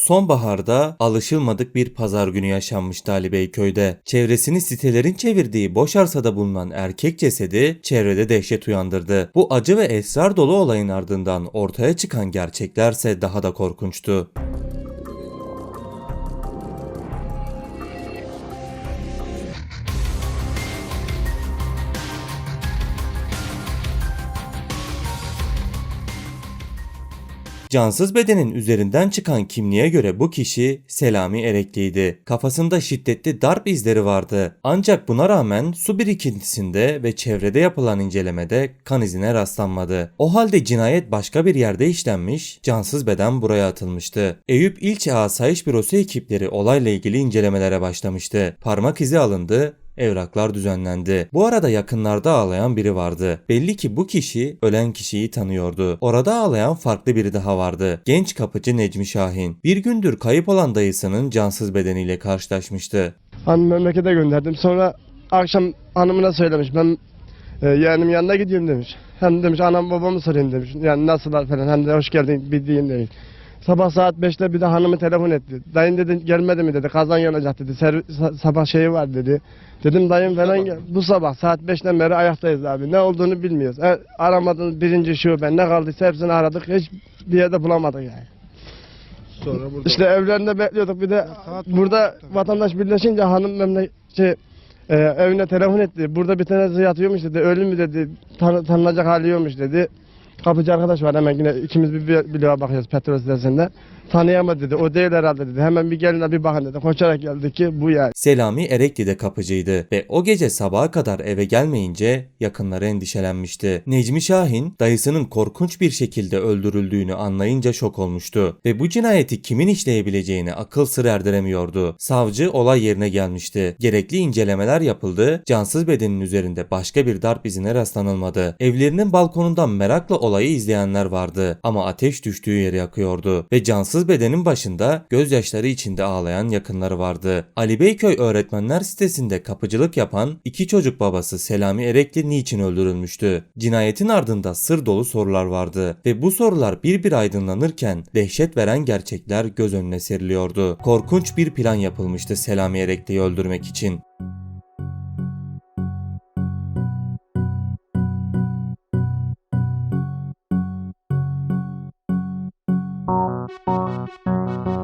Sonbaharda alışılmadık bir pazar günü yaşanmıştı Ali Beyköy'de. Çevresini sitelerin çevirdiği boş arsada bulunan erkek cesedi çevrede dehşet uyandırdı. Bu acı ve esrar dolu olayın ardından ortaya çıkan gerçeklerse daha da korkunçtu. Cansız bedenin üzerinden çıkan kimliğe göre bu kişi Selami Erekli'ydi. Kafasında şiddetli darp izleri vardı. Ancak buna rağmen su birikintisinde ve çevrede yapılan incelemede kan izine rastlanmadı. O halde cinayet başka bir yerde işlenmiş, cansız beden buraya atılmıştı. Eyüp İlçe Asayiş Bürosu ekipleri olayla ilgili incelemelere başlamıştı. Parmak izi alındı, Evraklar düzenlendi. Bu arada yakınlarda ağlayan biri vardı. Belli ki bu kişi ölen kişiyi tanıyordu. Orada ağlayan farklı biri daha vardı. Genç kapıcı Necmi Şahin. Bir gündür kayıp olan dayısının cansız bedeniyle karşılaşmıştı. Hanım memlekete gönderdim. Sonra akşam hanımına söylemiş. Ben e, yeğenim yanına gidiyorum demiş. Hem demiş anam babamı sorayım demiş. Yani nasıllar falan. Hem de hoş geldin bir deyin demiş. Sabah saat 5'te bir de hanımı telefon etti. Dayın dedi gelmedi mi dedi. Kazan yanacak dedi. Servis, sa- sabah şeyi var dedi. Dedim dayım falan gel. Bu sabah saat 5'ten beri ayaktayız abi. Ne olduğunu bilmiyoruz. E, aramadığımız birinci şube ne kaldıysa hepsini aradık. Hiç bir yerde bulamadık yani. Sonra burada İşte evlerinde bekliyorduk. Bir de burada vatandaş birleşince hanım memle şey, e, evine telefon etti. Burada bir tanesi yatıyormuş dedi. Ölü mü dedi. Tan tanınacak hali yokmuş dedi. Kapıcı arkadaş var hemen yine ikimiz bir bir bloğa bakıyoruz petrol sitesinde. Tanıyamadı dedi. O değil herhalde dedi. Hemen bir gelin bir bakın dedi. Koşarak geldi ki bu yani. Selami Erekli'de kapıcıydı ve o gece sabaha kadar eve gelmeyince yakınları endişelenmişti. Necmi Şahin dayısının korkunç bir şekilde öldürüldüğünü anlayınca şok olmuştu ve bu cinayeti kimin işleyebileceğini akıl sır erdiremiyordu. Savcı olay yerine gelmişti. Gerekli incelemeler yapıldı. Cansız bedenin üzerinde başka bir darp izine rastlanılmadı. Evlerinin balkonundan merakla olayı izleyenler vardı ama ateş düştüğü yeri yakıyordu ve cansız bedenin başında gözyaşları içinde ağlayan yakınları vardı. Ali Beyköy öğretmenler sitesinde kapıcılık yapan iki çocuk babası Selami Erekli niçin öldürülmüştü? Cinayetin ardında sır dolu sorular vardı ve bu sorular bir bir aydınlanırken dehşet veren gerçekler göz önüne seriliyordu. Korkunç bir plan yapılmıştı Selami Erekli'yi öldürmek için. Música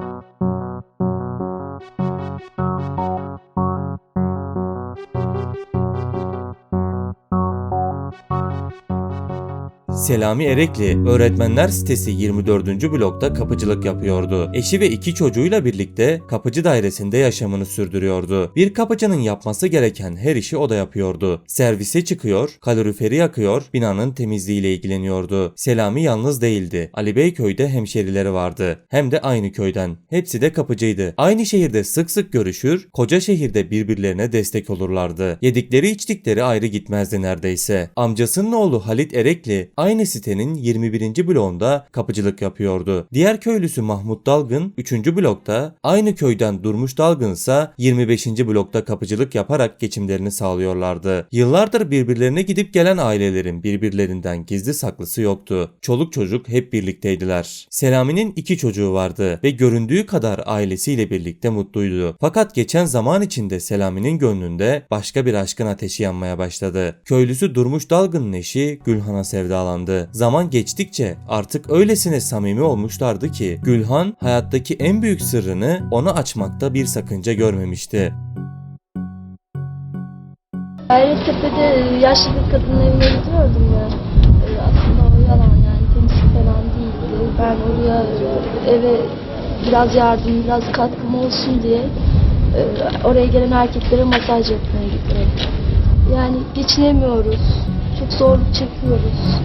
Selami Erekli öğretmenler sitesi 24. blokta kapıcılık yapıyordu. Eşi ve iki çocuğuyla birlikte kapıcı dairesinde yaşamını sürdürüyordu. Bir kapıcının yapması gereken her işi o da yapıyordu. Servise çıkıyor, kaloriferi yakıyor, binanın temizliğiyle ilgileniyordu. Selami yalnız değildi. Ali Beyköy'de hemşerileri vardı. Hem de aynı köyden. Hepsi de kapıcıydı. Aynı şehirde sık sık görüşür, koca şehirde birbirlerine destek olurlardı. Yedikleri içtikleri ayrı gitmezdi neredeyse. Amcasının oğlu Halit Erekli aynı sitenin 21. bloğunda kapıcılık yapıyordu. Diğer köylüsü Mahmut Dalgın 3. blokta, aynı köyden Durmuş Dalgın ise 25. blokta kapıcılık yaparak geçimlerini sağlıyorlardı. Yıllardır birbirlerine gidip gelen ailelerin birbirlerinden gizli saklısı yoktu. Çoluk çocuk hep birlikteydiler. Selami'nin iki çocuğu vardı ve göründüğü kadar ailesiyle birlikte mutluydu. Fakat geçen zaman içinde Selami'nin gönlünde başka bir aşkın ateşi yanmaya başladı. Köylüsü Durmuş Dalgın'ın eşi Gülhan'a sevdalandı. Zaman geçtikçe artık öylesine samimi olmuşlardı ki Gülhan hayattaki en büyük sırrını ona açmakta bir sakınca görmemişti. Gayrettepe'de e, yaşlı bir kadının evine gidiyordum ya. E, Aslında o yalan yani temizlik falan değildi. Ben oraya e, eve biraz yardım, biraz katkım olsun diye e, oraya gelen erkeklere masaj yapmaya gittim. Yani geçinemiyoruz. Çok zorluk çekiyoruz.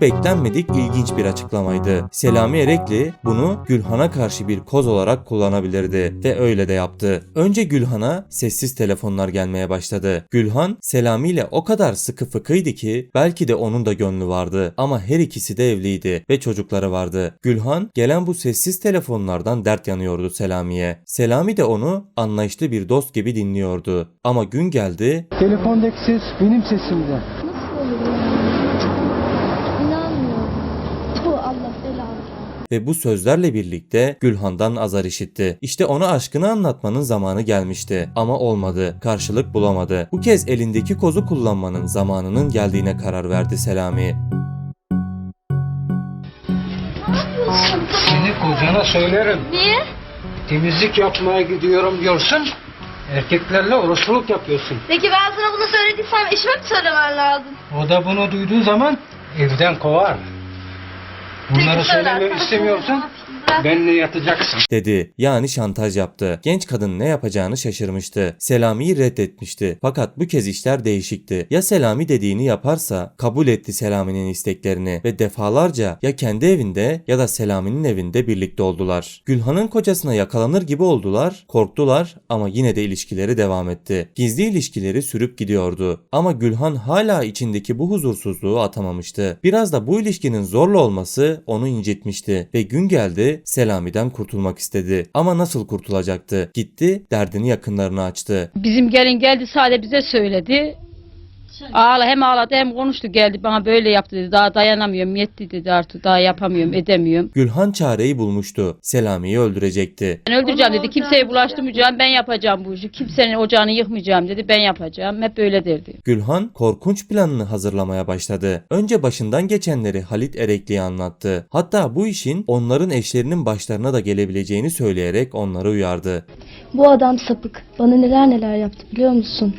Beklenmedik ilginç bir açıklamaydı. Selami Erekli bunu Gülhan'a karşı bir koz olarak kullanabilirdi ve öyle de yaptı. Önce Gülhan'a sessiz telefonlar gelmeye başladı. Gülhan Selami ile o kadar sıkı fıkıydı ki belki de onun da gönlü vardı ama her ikisi de evliydi ve çocukları vardı. Gülhan gelen bu sessiz telefonlardan dert yanıyordu Selami'ye. Selami de onu anlayışlı bir dost gibi dinliyordu. Ama gün geldi Telefondaki ses benim sesimdi. Nasıl olur yani? İnanmıyorum. Bu Allah belanı. Ve bu sözlerle birlikte Gülhan'dan azar işitti. İşte ona aşkını anlatmanın zamanı gelmişti ama olmadı. Karşılık bulamadı. Bu kez elindeki kozu kullanmanın zamanının geldiğine karar verdi Selami. Seni kocana söylerim. Niye? Temizlik yapmaya gidiyorum diyorsun. Erkeklerle orospuluk yapıyorsun. Peki ben sana bunu söylediysem eşime mi söylemen lazım? O da bunu duyduğu zaman evden kovar. Bunları Sana istemiyorsan benimle yatacaksın. dedi. Yani şantaj yaptı. Genç kadın ne yapacağını şaşırmıştı. Selami'yi reddetmişti. Fakat bu kez işler değişikti. Ya Selami dediğini yaparsa kabul etti Selami'nin isteklerini ve defalarca ya kendi evinde ya da Selami'nin evinde birlikte oldular. Gülhan'ın kocasına yakalanır gibi oldular, korktular ama yine de ilişkileri devam etti. Gizli ilişkileri sürüp gidiyordu. Ama Gülhan hala içindeki bu huzursuzluğu atamamıştı. Biraz da bu ilişkinin zorlu olması onu incitmişti ve gün geldi Selami'den kurtulmak istedi. Ama nasıl kurtulacaktı? Gitti derdini yakınlarına açtı. Bizim gelin geldi sadece bize söyledi. Ağla hem ağladı hem konuştu geldi bana böyle yaptı dedi. Daha dayanamıyorum yetti dedi artık daha yapamıyorum edemiyorum. Gülhan çareyi bulmuştu. Selami'yi öldürecekti. Ben öldüreceğim dedi. Kimseye bulaştırmayacağım ben yapacağım bu işi. Kimsenin ocağını yıkmayacağım dedi. Ben yapacağım. Hep öyle derdi. Gülhan korkunç planını hazırlamaya başladı. Önce başından geçenleri Halit Erekli'ye anlattı. Hatta bu işin onların eşlerinin başlarına da gelebileceğini söyleyerek onları uyardı. Bu adam sapık. Bana neler neler yaptı biliyor musun?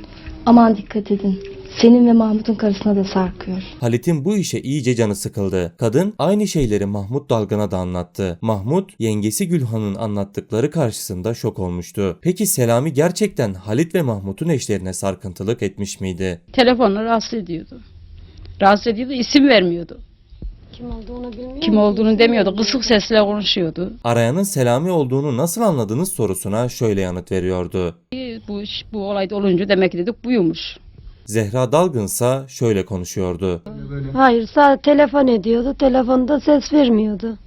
Aman dikkat edin. Senin ve Mahmut'un karısına da sarkıyor. Halit'in bu işe iyice canı sıkıldı. Kadın aynı şeyleri Mahmut Dalgan'a da anlattı. Mahmut yengesi Gülhan'ın anlattıkları karşısında şok olmuştu. Peki Selami gerçekten Halit ve Mahmut'un eşlerine sarkıntılık etmiş miydi? Telefonla rahatsız ediyordu. Rahatsız ediyordu isim vermiyordu. Kim olduğunu bilmiyor Kim olduğunu demiyordu. Kısık sesle konuşuyordu. Arayanın Selami olduğunu nasıl anladınız sorusuna şöyle yanıt veriyordu. Bu, bu olayda olunca demek ki dedik buymuş. Zehra Dalgınsa şöyle konuşuyordu. Hayır sadece telefon ediyordu. Telefonda ses vermiyordu.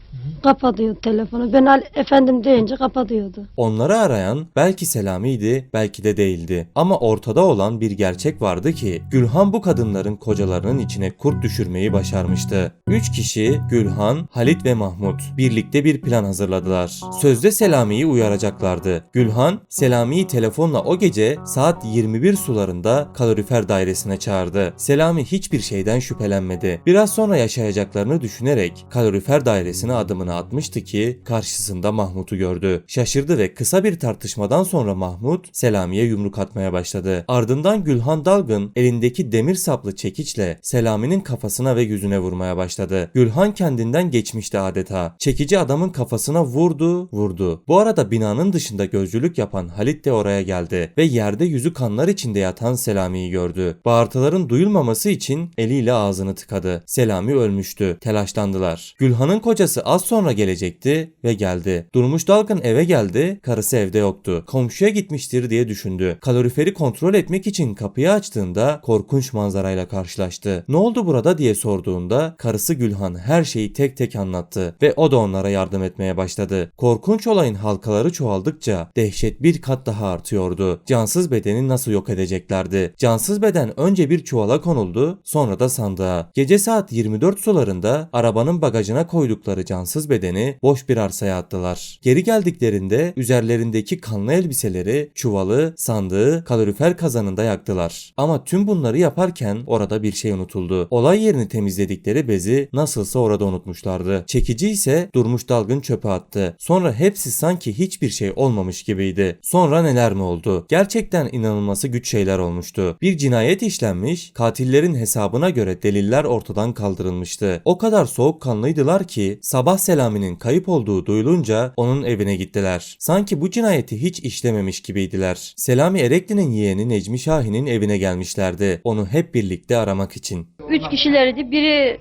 Kapatıyordu telefonu. Ben al efendim deyince kapatıyordu. Onları arayan belki Selami'ydi, belki de değildi. Ama ortada olan bir gerçek vardı ki Gülhan bu kadınların kocalarının içine kurt düşürmeyi başarmıştı. Üç kişi Gülhan, Halit ve Mahmut birlikte bir plan hazırladılar. Sözde Selami'yi uyaracaklardı. Gülhan, Selami'yi telefonla o gece saat 21 sularında kalorifer dairesine çağırdı. Selami hiçbir şeyden şüphelenmedi. Biraz sonra yaşayacaklarını düşünerek kalorifer dairesine adımını atmıştı ki karşısında Mahmut'u gördü. Şaşırdı ve kısa bir tartışmadan sonra Mahmut Selami'ye yumruk atmaya başladı. Ardından Gülhan Dalgın elindeki demir saplı çekiçle Selami'nin kafasına ve yüzüne vurmaya başladı. Gülhan kendinden geçmişti adeta. Çekici adamın kafasına vurdu, vurdu. Bu arada binanın dışında gözcülük yapan Halit de oraya geldi ve yerde yüzü kanlar içinde yatan Selami'yi gördü. Bağırtıların duyulmaması için eliyle ağzını tıkadı. Selami ölmüştü. Telaşlandılar. Gülhan'ın kocası az sonra gelecekti ve geldi. Durmuş Dalgın eve geldi, karısı evde yoktu. Komşuya gitmiştir diye düşündü. Kaloriferi kontrol etmek için kapıyı açtığında korkunç manzarayla karşılaştı. Ne oldu burada diye sorduğunda karısı Gülhan her şeyi tek tek anlattı ve o da onlara yardım etmeye başladı. Korkunç olayın halkaları çoğaldıkça dehşet bir kat daha artıyordu. Cansız bedeni nasıl yok edeceklerdi? Cansız beden önce bir çuvala konuldu, sonra da sandığa. Gece saat 24 sularında arabanın bagajına koydukları cansız bedeni boş bir arsaya attılar. Geri geldiklerinde üzerlerindeki kanlı elbiseleri, çuvalı, sandığı kalorifer kazanında yaktılar. Ama tüm bunları yaparken orada bir şey unutuldu. Olay yerini temizledikleri bezi nasılsa orada unutmuşlardı. Çekici ise durmuş dalgın çöpe attı. Sonra hepsi sanki hiçbir şey olmamış gibiydi. Sonra neler mi oldu? Gerçekten inanılması güç şeyler olmuştu. Bir cinayet işlenmiş, katillerin hesabına göre deliller ortadan kaldırılmıştı. O kadar soğukkanlıydılar ki sabah Selami'nin kayıp olduğu duyulunca onun evine gittiler. Sanki bu cinayeti hiç işlememiş gibiydiler. Selami Erekli'nin yeğeni Necmi Şahin'in evine gelmişlerdi. Onu hep birlikte aramak için. Üç kişilerdi. Biri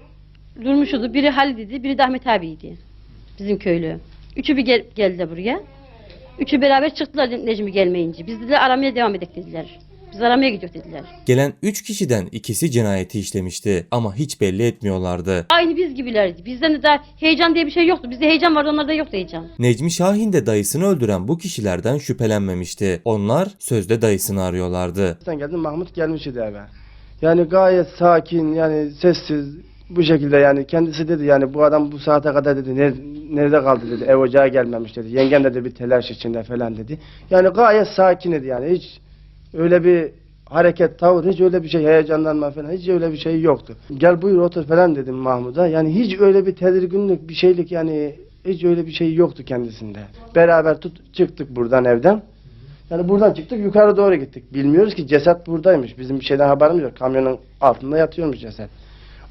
Durmuşudu. Biri Halil idi, biri de Ahmet abiydi. Bizim köylü. Üçü bir gel geldi buraya. Üçü beraber çıktılar Necmi gelmeyince. Biz dediler aramaya devam edek dediler. Biz aramaya gidiyoruz dediler. Gelen 3 kişiden ikisi cinayeti işlemişti ama hiç belli etmiyorlardı. Aynı biz gibilerdi. Bizden de daha heyecan diye bir şey yoktu. Bizde heyecan vardı onlarda yoktu heyecan. Necmi Şahin de dayısını öldüren bu kişilerden şüphelenmemişti. Onlar sözde dayısını arıyorlardı. Sen geldin Mahmut gelmiş idi eve. Yani gayet sakin yani sessiz bu şekilde yani kendisi dedi yani bu adam bu saate kadar dedi "Ner- nerede kaldı dedi ev ocağa gelmemiş dedi. Yengem dedi bir telaş içinde falan dedi. Yani gayet sakin idi yani hiç öyle bir hareket tavır hiç öyle bir şey heyecanlanma falan hiç öyle bir şey yoktu. Gel buyur otur falan dedim Mahmut'a. Yani hiç öyle bir tedirginlik bir şeylik yani hiç öyle bir şey yoktu kendisinde. Beraber tut, çıktık buradan evden. Yani buradan çıktık yukarı doğru gittik. Bilmiyoruz ki ceset buradaymış. Bizim bir şeyden haberimiz yok. Kamyonun altında yatıyormuş ceset.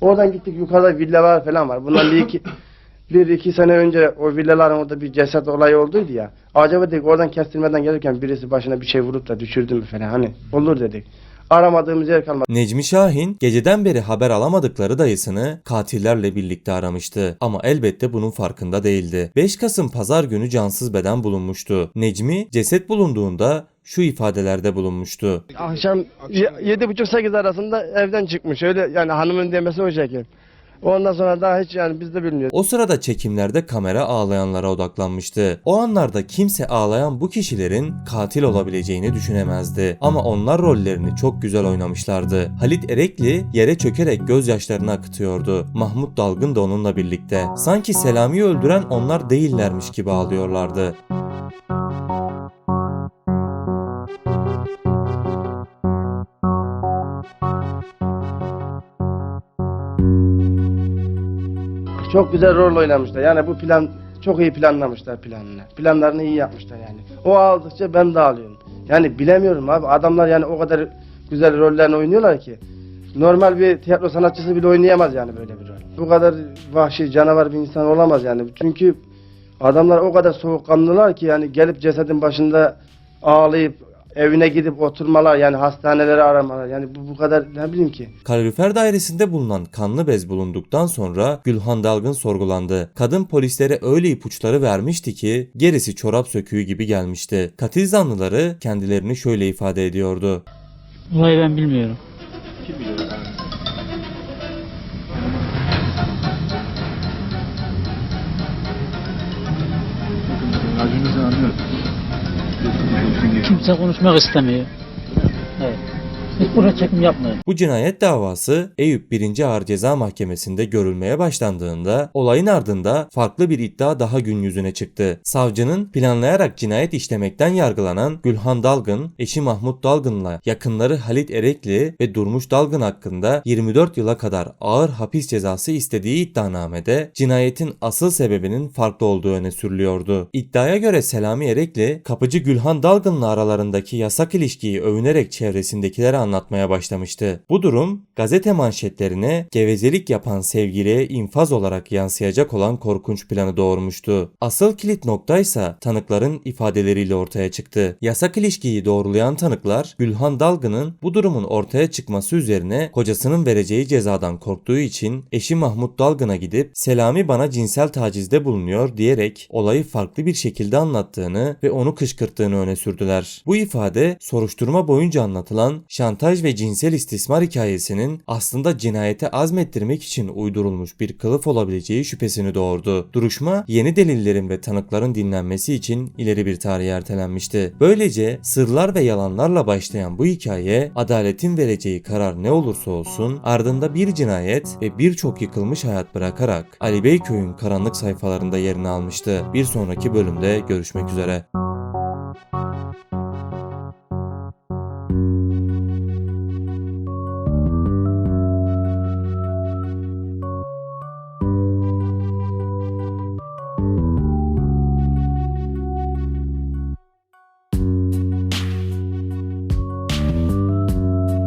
Oradan gittik yukarıda villalar falan var. Bundan bir iki bir iki sene önce o villaların orada bir ceset olayı olduydu ya. Acaba dedik oradan kestirmeden gelirken birisi başına bir şey vurup da düşürdü mü falan hani olur dedik. Aramadığımız yer kalmadı. Necmi Şahin geceden beri haber alamadıkları dayısını katillerle birlikte aramıştı ama elbette bunun farkında değildi. 5 Kasım pazar günü cansız beden bulunmuştu. Necmi ceset bulunduğunda şu ifadelerde bulunmuştu. Akşam ye- yedi buçuk sekiz arasında evden çıkmış. Öyle yani hanımın demesi o şekil. Ondan sonra daha hiç yani biz de bilmiyoruz. O sırada çekimlerde kamera ağlayanlara odaklanmıştı. O anlarda kimse ağlayan bu kişilerin katil olabileceğini düşünemezdi. Ama onlar rollerini çok güzel oynamışlardı. Halit Erekli yere çökerek gözyaşlarını akıtıyordu. Mahmut Dalgın da onunla birlikte. Sanki Selami'yi öldüren onlar değillermiş gibi ağlıyorlardı. Çok güzel rol oynamışlar. Yani bu plan çok iyi planlamışlar planını. Planlarını iyi yapmışlar yani. O aldıkça ben de alıyorum. Yani bilemiyorum abi. Adamlar yani o kadar güzel rollerini oynuyorlar ki. Normal bir tiyatro sanatçısı bile oynayamaz yani böyle bir rol. Bu kadar vahşi, canavar bir insan olamaz yani. Çünkü adamlar o kadar soğukkanlılar ki yani gelip cesedin başında ağlayıp evine gidip oturmalar yani hastaneleri aramalar. Yani bu bu kadar ne bileyim ki. Kalorifer dairesinde bulunan kanlı bez bulunduktan sonra Gülhan Dalgın sorgulandı. Kadın polislere öyle ipuçları vermişti ki gerisi çorap söküğü gibi gelmişti. Katil zanlıları kendilerini şöyle ifade ediyordu. Olayı ben bilmiyorum. Acınızı Kimse konuşmak istemiyor. Evet. Hiç burada çekim yapmıyor. Bu cinayet davası Eyüp 1. Ağır Ceza Mahkemesi'nde görülmeye başlandığında olayın ardında farklı bir iddia daha gün yüzüne çıktı. Savcının planlayarak cinayet işlemekten yargılanan Gülhan Dalgın, eşi Mahmut Dalgın'la yakınları Halit Erekli ve Durmuş Dalgın hakkında 24 yıla kadar ağır hapis cezası istediği iddianamede cinayetin asıl sebebinin farklı olduğu öne sürülüyordu. İddiaya göre Selami Erekli, kapıcı Gülhan Dalgın'la aralarındaki yasak ilişkiyi övünerek çevresindekilere anlatmaya başlamıştı. Bu durum gazete manşetlerine gevezelik yapan sevgiliye infaz olarak yansıyacak olan korkunç planı doğurmuştu. Asıl kilit noktaysa tanıkların ifadeleriyle ortaya çıktı. Yasak ilişkiyi doğrulayan tanıklar Gülhan Dalgın'ın bu durumun ortaya çıkması üzerine kocasının vereceği cezadan korktuğu için eşi Mahmut Dalgın'a gidip Selami bana cinsel tacizde bulunuyor diyerek olayı farklı bir şekilde anlattığını ve onu kışkırttığını öne sürdüler. Bu ifade soruşturma boyunca anlatılan şantaj ve cinsel istismar hikayesinin aslında cinayete azmettirmek için uydurulmuş bir kılıf olabileceği şüphesini doğurdu. Duruşma yeni delillerin ve tanıkların dinlenmesi için ileri bir tarihe ertelenmişti. Böylece sırlar ve yalanlarla başlayan bu hikaye adaletin vereceği karar ne olursa olsun ardında bir cinayet ve birçok yıkılmış hayat bırakarak Ali Beyköy'ün karanlık sayfalarında yerini almıştı. Bir sonraki bölümde görüşmek üzere.